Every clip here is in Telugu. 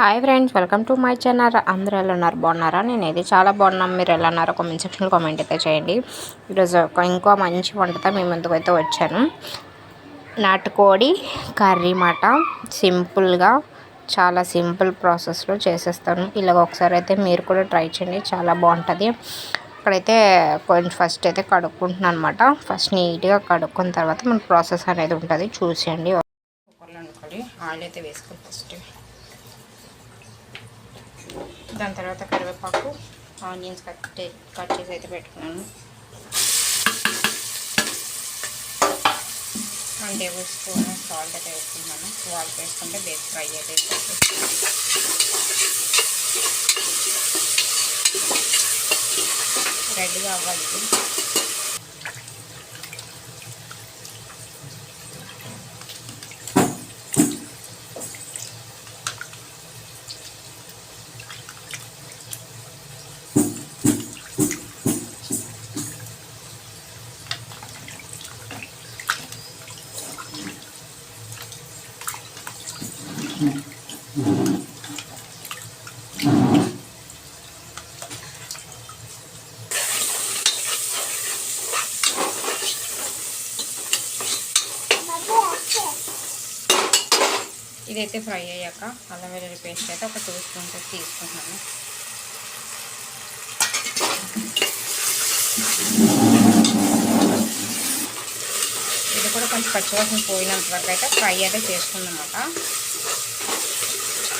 Hi friends welcome to my channel అందరూ ఎలా ఉన్నారు? బాగున్నారా? నేను ఇది చాలా బాగున్నాను మీరు ఎలా ఉన్నారో కామెంట్ సెక్షన్లో కామెంట్ అయితే చేయండి. ఈరోజు ఇంకో మంచి వంటతో మీ ముందుకు అయితే వచ్చాను. నాటుకోడి కర్రీ మాట. సింపుల్గా చాలా సింపుల్ ప్రాసెస్లో చేసేస్తాను. ఇలాగ ఒకసారి అయితే మీరు కూడా ట్రై చేయండి. చాలా బాగుంటుంది. ఇక్కడైతే కొంచెం ఫస్ట్ అయితే కడుక్కుంటున్నాను అనమాట ఫస్ట్ నీట్గా కడుక్కున్న తర్వాత మన ప్రాసెస్ అనేది ఉంటుంది. చూసేయండి. అనుకోండి. ఆయిల్ అయితే వేసుకోండి ఫస్ట్ దాని తర్వాత కరివేపాకు ఆనియన్స్ కట్ కట్ చేసి అయితే పెట్టుకున్నాను. వన్ టేబుల్ స్పూన్ సాల్ట్ అయితే వేసుకున్నాను. సాల్ట్ వేసుకుంటే బేస్ ఫ్రై అయితే రెడీగా అవ్వాలి. ఇదైతే ఫ్రై అయ్యాక అల్లం వెల్లుల్లి పేస్ట్ అయితే ఒక టూ స్పూన్స్ తీసుకుంటున్నాను. ఇది కూడా కొంచెం పచ్చివాసన పోయినంత వరకు అయితే ఫ్రై అయితే చేసుకుందన్నమాట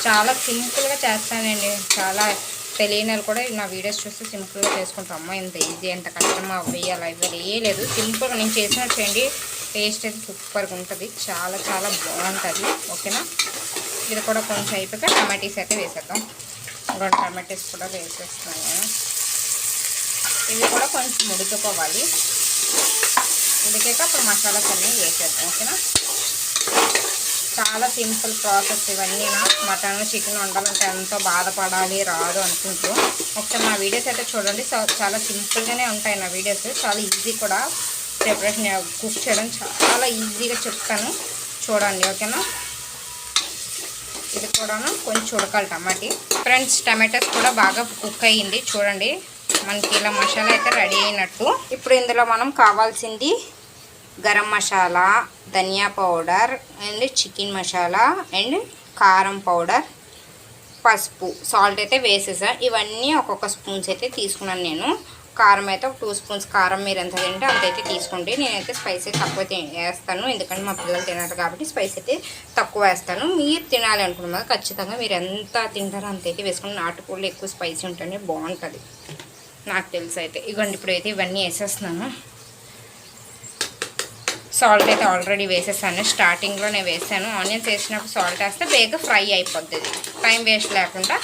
చాలా సింపుల్గా చేస్తానండి. చాలా తెలియని వాళ్ళు కూడా నా వీడియోస్ చూస్తే సింపుల్గా చేసుకుంటాం అమ్మ ఇంత ఈజీ ఎంత కష్టమో వేయాలి ఇవ్వాలి ఏ లేదు. సింపుల్గా నేను చేసిన చేయండి టేస్ట్ అయితే సూపర్గా ఉంటుంది. చాలా చాలా బాగుంటుంది. ఓకేనా? ఇది కూడా కొంచెం అయిపోయాక టమాటీస్ అయితే వేసేద్దాం. రెండు టమాటీస్ కూడా వేసేస్తున్నాను. నేను ఇవి కూడా కొంచెం ఉడికిపోవాలి ఉడికాక అప్పుడు మసాలాస్ అన్నీ వేసేద్దాం. ఓకేనా? చాలా సింపుల్ ప్రాసెస్ ఇవన్నీ మటన్ చికెన్ వండాలంటే ఎంతో బాధపడాలి రాదు అనుకుంటూ. ఒకసారి నా వీడియోస్ అయితే చూడండి. చాలా సింపుల్గానే ఉంటాయి నా వీడియోస్. చాలా ఈజీ కూడా ప్రిపరేషన్ కుక్ చేయడం చాలా ఈజీగా చెప్తాను. చూడండి ఓకేనా? ఇది కూడాను కొంచెం ఉడకాలి టమాటీ. ఫ్రెండ్స్ టమాటోస్ కూడా బాగా కుక్ అయ్యింది. చూడండి మనకి ఇలా మసాలా అయితే రెడీ అయినట్టు. ఇప్పుడు ఇందులో మనం కావాల్సింది garam masala dhaniya powder and chicken masala and కారం పౌడర్. పసుపు సాల్ట్ అయితే వేసేసా. ఇవన్నీ ఒక్కొక్క స్పూన్స్ అయితే తీసుకున్నాను నేను. కారం అయితే ఒక టూ స్పూన్స్ కారం మీరు ఎంత తింటే అంతైతే తీసుకుంటే నేనైతే స్పైస్ అయితే తక్కువ వేస్తాను. ఎందుకంటే మా పిల్లలు తినారు కాబట్టి స్పైస్ అయితే తక్కువ వేస్తాను. మీరు తినాలి అనుకున్నాం ఖచ్చితంగా మీరు ఎంత తింటారో అంతైతే వేసుకుని నాటుకోళ్ళు ఎక్కువ స్పైసీ ఉంటేనే బాగుంటుంది. నాకు తెలుసు అయితే ఇగోండి ఇప్పుడైతే ఇవన్నీ వేసేస్తున్నాను. సాల్ట్ అయితే ఆల్రెడీ వేసేసాను. స్టార్టింగ్లో నేను వేసాను. ఆనియన్స్ వేసినప్పుడు సాల్ట్ వేస్తే బేగ ఫ్రై అయిపోద్ది టైం వేస్ట్ లేకుండా.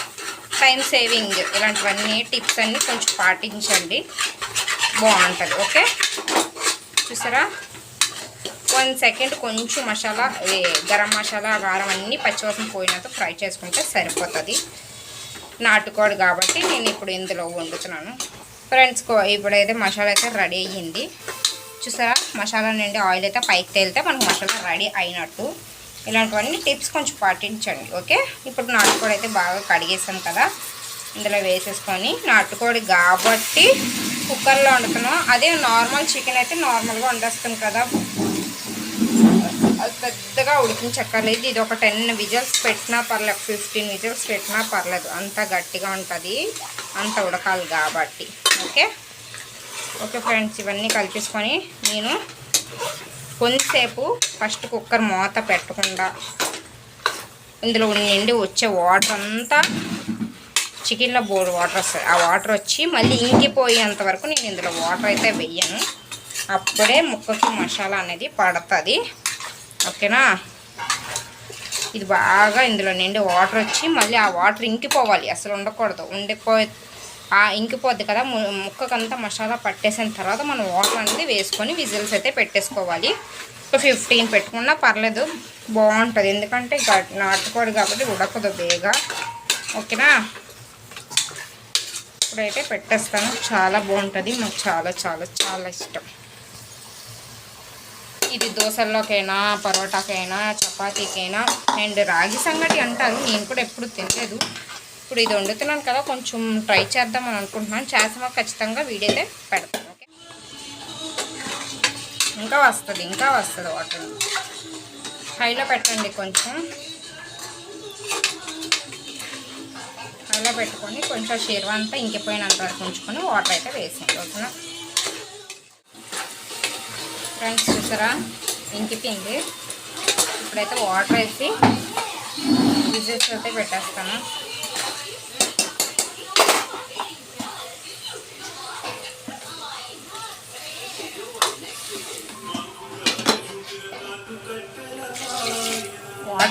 టైం సేవింగ్ ఇలాంటివన్నీ టిప్స్ అన్నీ కొంచెం పాటించండి. బాగుంటుంది. ఓకే? చూసారా? వన్ సెకండ్ కొంచెం మసాలా గరం మసాలా కారం అన్నీ పచ్చివాసన పోయినతో ఫ్రై చేసుకుంటే సరిపోతుంది. నాటుకోడు కాబట్టి నేను ఇప్పుడు ఇందులో వండుతున్నాను. ఫ్రెండ్స్ ఇప్పుడైతే మసాలా అయితే రెడీ అయ్యింది. చూసారా? మసాలా నుండి ఆయిల్ అయితే పైకి తేలితే మనకు మసాలా రెడీ అయినట్టు. ఇలాంటివన్నీ టిప్స్ కొంచెం పాటించండి ఓకే? ఇప్పుడు నాటుకోడి అయితే బాగా కడిగేసాం కదా. ఇందులో వేసేసుకొని నాటుకోడి కాబట్టి కుక్కర్లో వండుతున్నాం. అదే నార్మల్ చికెన్ అయితే నార్మల్గా వండేస్తాం కదా. అది పెద్దగా ఉడికించక్కర్లేదు. ఇది ఒక టెన్ విజిల్స్ పెట్టినా పర్లేదు ఫిఫ్టీన్ విజిల్స్ పెట్టినా పర్లేదు. అంత గట్టిగా ఉంటుంది అంత ఉడకాలి కాబట్టి ఓకే? ఓకే ఫ్రెండ్స్ ఇవన్నీ కలిపేసుకొని నేను కొంతసేపు ఫస్ట్ కుక్కర్ మూత పెట్టకుండా ఇందులో నిండి వచ్చే వాటర్ అంతా చికెన్లో బోర్డు వాటర్ వస్తుంది. ఆ వాటర్ వచ్చి మళ్ళీ ఇంకిపోయేంత వరకు నేను ఇందులో వాటర్ అయితే వెయ్యను అప్పుడే ముక్కకి మసాలా అనేది పడుతుంది. ఓకేనా? ఇది బాగా ఇందులో నిండి వాటర్ వచ్చి మళ్ళీ ఆ వాటర్ ఇంకిపోవాలి. అసలు ఉండకూడదు. ఉండిపోయి ఇంకిపోద్ది కదా ముక్కకంతా మసాలా పట్టేసిన తర్వాత మనం వాటర్ అనేది వేసుకొని విజిల్స్ అయితే పెట్టేసుకోవాలి. ఒక ఫిఫ్టీన్ పెట్టుకున్నా పర్లేదు బాగుంటుంది. ఎందుకంటే నాటుకోడి కాబట్టి ఉడకదు బేగా. ఓకేనా? ఇప్పుడైతే పెట్టేస్తాను. చాలా బాగుంటుంది. మాకు చాలా చాలా చాలా ఇష్టం. ఇది దోశల్లోకైనా పరోటాకైనా చపాతీకైనా అండ్ రాగి సంగటి అంటారు. నేను కూడా ఎప్పుడు తినలేదు. ఇప్పుడు ఇది వండుతున్నాను కదా కొంచెం ట్రై చేద్దాం అని అనుకుంటున్నాను. చేసామా ఖచ్చితంగా వీడియో అయితే పెడతాను ఓకే? ఇంకా వస్తుంది ఇంకా వస్తుంది వాటర్ హైలో పెట్టండి కొంచెం. హైలో పెట్టుకొని కొంచెం షేర్వా అంతా ఇంకిపోయినంత వరకు ఉంచుకొని వాటర్ అయితే వేసింది ఓకేనా? ఫ్రెండ్స్ చూసారా? ఇంకిపోయింది. ఇప్పుడైతే వాటర్ వేసి విజిల్స్ అయితే పెట్టేస్తాను.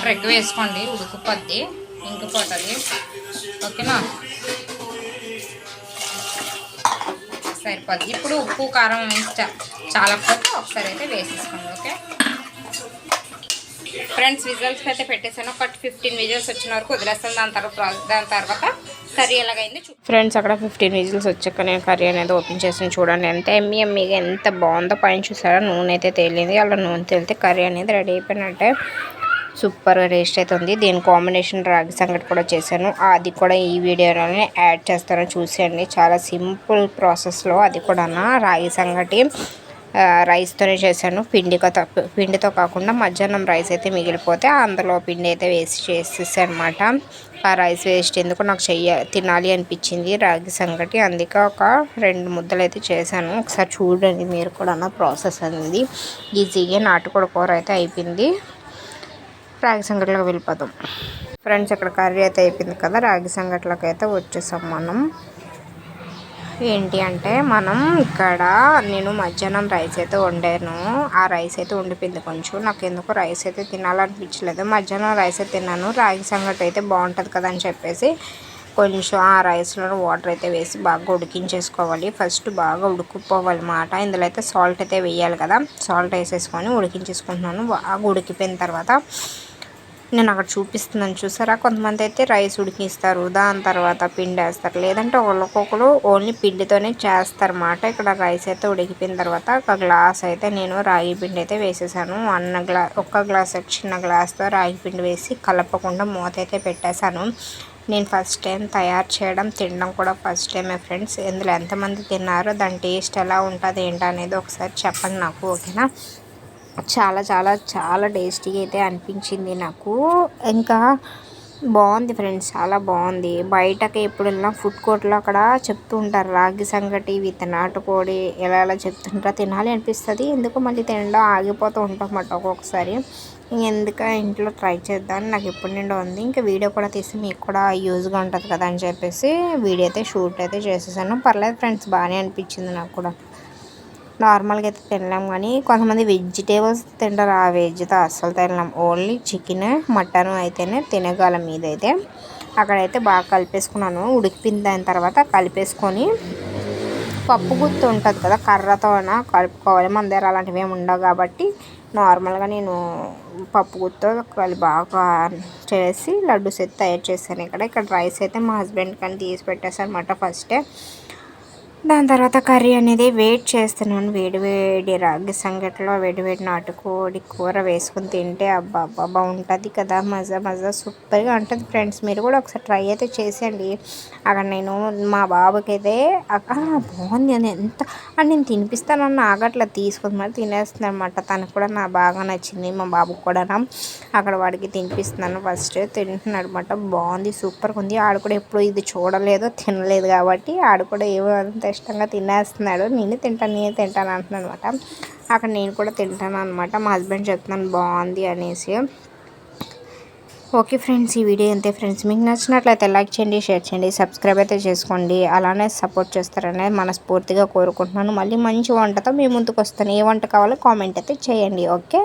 వాటర్ ఎక్కువ వేసుకోండి. ఉడుకుపోద్ది ఇంకిపోతుంది ఓకేనా? సరిపోద్ది. ఇప్పుడు ఉప్పు కారం వేసి చాలా పోతే ఒకసారి అయితే వేసేసుకోండి ఓకే? ఫ్రెండ్స్ విజువల్స్ అయితే పెట్టేసాను ఒక ఫిఫ్టీన్ విజువల్స్ వచ్చిన వరకు వదిలేస్తాను. దాని తర్వాత దాని తర్వాత కర్రీ ఎలాగైంది ఫ్రెండ్స్ అక్కడ ఫిఫ్టీన్ విజిల్స్ వచ్చాక నేను కర్రీ అనేది ఓపెన్ చేసి చూడండి ఎంత ఎమ్మి ఎమ్మిగా ఎంత బాగుందో పైన చూసారా? నూనె అయితే తేలింది. అలా నూనె తేలితే కర్రీ అనేది రెడీ అయిపోయినట్టే. సూపర్ టేస్ట్ అయితే ఉంది. దీని కాంబినేషన్ రాగి సంగటి కూడా చేశాను. అది కూడా ఈ వీడియోలోనే యాడ్ చేస్తాను. చూసేయండి. చాలా సింపుల్ ప్రాసెస్లో అది కూడా రాగి సంగటి రైస్తోనే చేశాను. పిండితో పిండితో కాకుండా మధ్యాహ్నం రైస్ అయితే మిగిలిపోతే అందులో పిండి అయితే వేసి చేసేసాను అనమాట ఆ రైస్ వేస్ట్ ఎందుకు నాకు చెయ్య తినాలి అనిపించింది రాగి సంగటి. అందుకే ఒక రెండు ముద్దలు అయితే చేశాను. ఒకసారి చూడండి మీరు కూడా ప్రాసెస్ అనేది. ఈజీగా నాటుకోడి కూర అయితే అయిపోయింది. రాగి సంగట్లోకి వెళ్ళిపోతాం ఫ్రెండ్స్ ఇక్కడ కర్రీ అయితే అయిపోయింది కదా రాగి సంగట్లోకి అయితే వచ్చేసాం మనం. ఏంటి అంటే మనం ఇక్కడ నేను మధ్యాహ్నం రైస్ అయితే వండాను. ఆ రైస్ అయితే ఉండిపోయింది కొంచెం. నాకు ఎందుకు రైస్ అయితే తినాలనిపించలేదు. మధ్యాహ్నం రైస్ అయితే తిన్నాను. రాగి సంగటి అయితే బాగుంటుంది కదా అని చెప్పేసి కొంచెం ఆ రైస్లో వాటర్ అయితే వేసి బాగా ఉడికించేసుకోవాలి. ఫస్ట్ బాగా ఉడుకుపోవాలన్నమాట ఇందులో అయితే సాల్ట్ అయితే వేయాలి కదా. సాల్ట్ వేసేసుకొని ఉడికించేసుకుంటున్నాను. బాగా ఉడికిపోయిన తర్వాత నేను అక్కడ చూపిస్తున్నాను చూసారా? కొంతమంది అయితే రైస్ ఉడికిస్తారు దాని తర్వాత పిండి వేస్తారు. లేదంటే ఒకరికొకరు ఓన్లీ పిండితోనే చేస్తారన్నమాట. ఇక్కడ రైస్ అయితే ఉడికిపోయిన తర్వాత ఒక గ్లాస్ అయితే నేను రాగి పిండి అయితే వేసేసాను. అన్న గ్లా ఒక్క గ్లాస్ చిన్న గ్లాస్తో రాగి పిండి వేసి కలపకుండా మూత అయితే పెట్టేశాను. నేను ఫస్ట్ టైం తయారు చేయడం తినడం కూడా ఫస్ట్ టైమే ఫ్రెండ్స్ ఇందులో ఎంతమంది తిన్నారో దాని టేస్ట్ ఎలా ఉంటుంది ఏంటనేది ఒకసారి చెప్పండి నాకు ఓకేనా? చాలా చాలా చాలా టేస్టీగా అయితే అనిపించింది నాకు. ఇంకా బాగుంది ఫ్రెండ్స్ చాలా బాగుంది. బయటకి ఎప్పుడు వెళ్ళినా ఫుడ్ కోర్ట్లో అక్కడ చెప్తూ ఉంటారు రాగి సంగటి విత్ నాటుకోడి ఎలా ఎలా చెప్తుంటారో తినాలి అనిపిస్తుంది. ఎందుకు మళ్ళీ తినడం ఆగిపోతూ ఉంటాం అన్నమాట ఒక్కొక్కసారి. ఎందుక ఇంట్లో ట్రై చేద్దాం నాకు ఎప్పటి నుండి ఉంది. ఇంకా వీడియో కూడా తీసి మీకు కూడా యూజ్గా ఉంటుంది కదా అని చెప్పేసి వీడియో అయితే షూట్ అయితే చేసేసాను. పర్లేదు ఫ్రెండ్స్ బాగానే అనిపించింది నాకు కూడా. నార్మల్గా అయితే తినలేం కానీ కొంతమంది వెజిటేబుల్స్ తింటారు. ఆ వెజ్తో అస్సలు తినలేం. ఓన్లీ చికెన్ మటన్ అయితేనే తినగలం ఇదైతే. అక్కడైతే బాగా కలిపేసుకున్నాను. ఉడికిపోయిన తర్వాత కలిపేసుకొని పప్పు గుత్తు ఉంటుంది కదా కర్రతోనా కలుపుకోవాలి. మన దగ్గర అలాంటివి ఏమి ఉండవు కాబట్టి నార్మల్గా నేను పప్పు గుత్తో కలిపి బాగా చేసి లడ్డూస్ అయితే తయారు చేశాను. ఇక్కడ ఇక్కడ రైస్ అయితే మా హస్బెండ్ కానీ తీసి పెట్టేసాను అనమాట ఫస్టే. దాని తర్వాత కర్రీ అనేది వెయిట్ చేస్తున్నాను. వేడి వేడి రాగి సంగట్లో వేడి వేడి నాటుకోడి కూర వేసుకుని తింటే అబ్బా అబ్బా బాగుంటుంది కదా. మజా మజా సూపర్గా ఉంటుంది ఫ్రెండ్స్. మీరు కూడా ఒకసారి ట్రై అయితే చేసేయండి. అక్కడ నేను మా బాబుకి అయితే బాగుంది అని ఎంత అని నేను తినిపిస్తానన్న ఆగట్లా తీసుకుని మరి తినేస్తుంది అనమాట తనకు కూడా నా బాగా నచ్చింది. మా బాబుకి కూడా అక్కడ వాడికి తినిపిస్తున్నాను. ఫస్ట్ తింటున్నాడు అనమాట బాగుంది సూపర్గా ఉంది. ఆడు కూడా ఎప్పుడు ఇది చూడలేదు తినలేదు కాబట్టి ఆడు కూడా ఏమో అంత ఇష్టంగా తినేస్తున్నాడు. నేను తింటాను నేను తింటాను అంటున్నాను అనమాట అక్కడ నేను కూడా తింటాను అనమాట మా హస్బెండ్ చెప్తున్నాను బాగుంది అనేసి. ఓకే ఫ్రెండ్స్ ఈ వీడియో అంతే ఫ్రెండ్స్. మీకు నచ్చినట్లయితే లైక్ చేయండి షేర్ చేయండి సబ్స్క్రైబ్ అయితే చేసుకోండి. అలానే సపోర్ట్ చేస్తారనేది మనస్ఫూర్తిగా కోరుకుంటున్నాను. మళ్ళీ మంచి వంటతో మీ ముందుకు వస్తాను. ఏ వంట కావాలో కామెంట్ అయితే చేయండి. ఓకే?